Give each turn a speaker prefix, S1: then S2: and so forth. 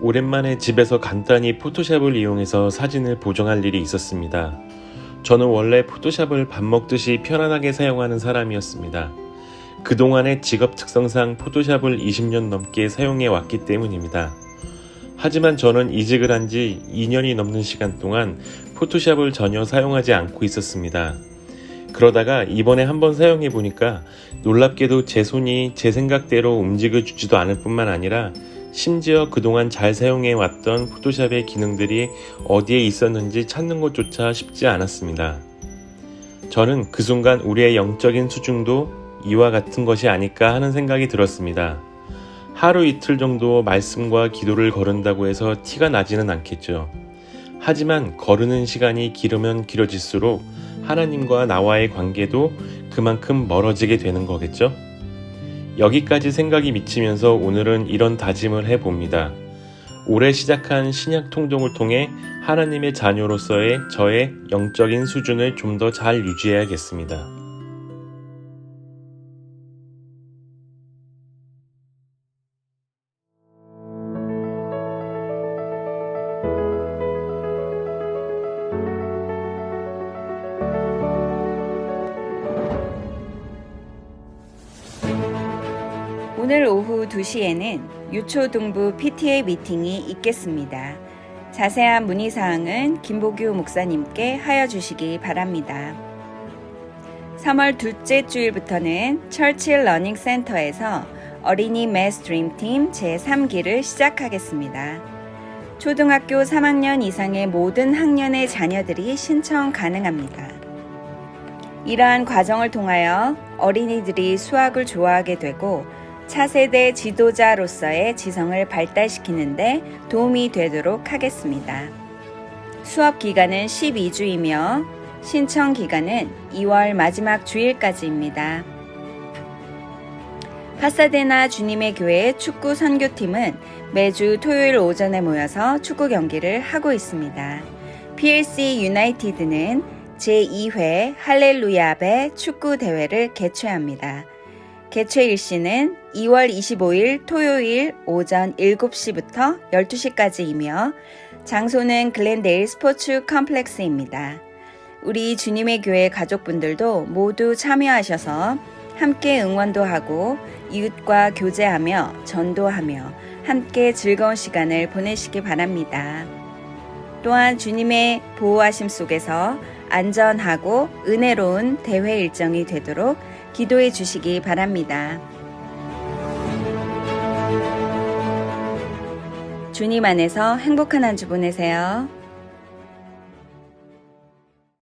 S1: 오랜만에 집에서 간단히 포토샵을 이용해서 사진을 보정할 일이 있었습니다. 저는 원래 포토샵을 밥 먹듯이 편안하게 사용하는 사람이었습니다. 그동안의 직업 특성상 포토샵을 20년 넘게 사용해 왔기 때문입니다. 하지만 저는 이직을 한 지 2년이 넘는 시간 동안 포토샵을 전혀 사용하지 않고 있었습니다. 그러다가 이번에 한번 사용해 보니까 놀랍게도 제 손이 제 생각대로 움직여 주지도 않을 뿐만 아니라 심지어 그동안 잘 사용해 왔던 포토샵의 기능들이 어디에 있었는지 찾는 것조차 쉽지 않았습니다. 저는 그 순간 우리의 영적인 수중도 이와 같은 것이 아닐까 하는 생각이 들었습니다. 하루 이틀 정도 말씀과 기도를 거른다고 해서 티가 나지는 않겠죠. 하지만 거르는 시간이 길으면 길어질수록 하나님과 나와의 관계도 그만큼 멀어지게 되는 거겠죠? 여기까지 생각이 미치면서 오늘은 이런 다짐을 해봅니다. 올해 시작한 신약 통독을 통해 하나님의 자녀로서의 저의 영적인 수준을 좀 더 잘 유지해야겠습니다.
S2: 오늘 오후 2시에는 유초동부 PTA 미팅이 있겠습니다. 자세한 문의사항은 김보규 목사님께 하여 주시기 바랍니다. 3월 둘째 주일부터는 철칠 러닝센터에서 어린이 매스트림팀 제3기를 시작하겠습니다. 초등학교 3학년 이상의 모든 학년의 자녀들이 신청 가능합니다. 이러한 과정을 통하여 어린이들이 수학을 좋아하게 되고 차세대 지도자로서의 지성을 발달시키는데 도움이 되도록 하겠습니다. 수업 기간은 12주이며 신청 기간은 2월 마지막 주일까지입니다. 파사데나 주님의 교회 축구 선교팀은 매주 토요일 오전에 모여서 축구 경기를 하고 있습니다. PLC 유나이티드는 제2회 할렐루야배 축구 대회를 개최합니다. 개최 일시는 2월 25일 토요일 오전 7시부터 12시까지이며 장소는 글렌데일 스포츠 컴플렉스입니다. 우리 주님의 교회 가족분들도 모두 참여하셔서 함께 응원도 하고 이웃과 교제하며 전도하며 함께 즐거운 시간을 보내시기 바랍니다. 또한 주님의 보호하심 속에서 안전하고 은혜로운 대회 일정이 되도록 기도해 주시기 바랍니다. 주님 안에서 행복한 한 주 보내세요.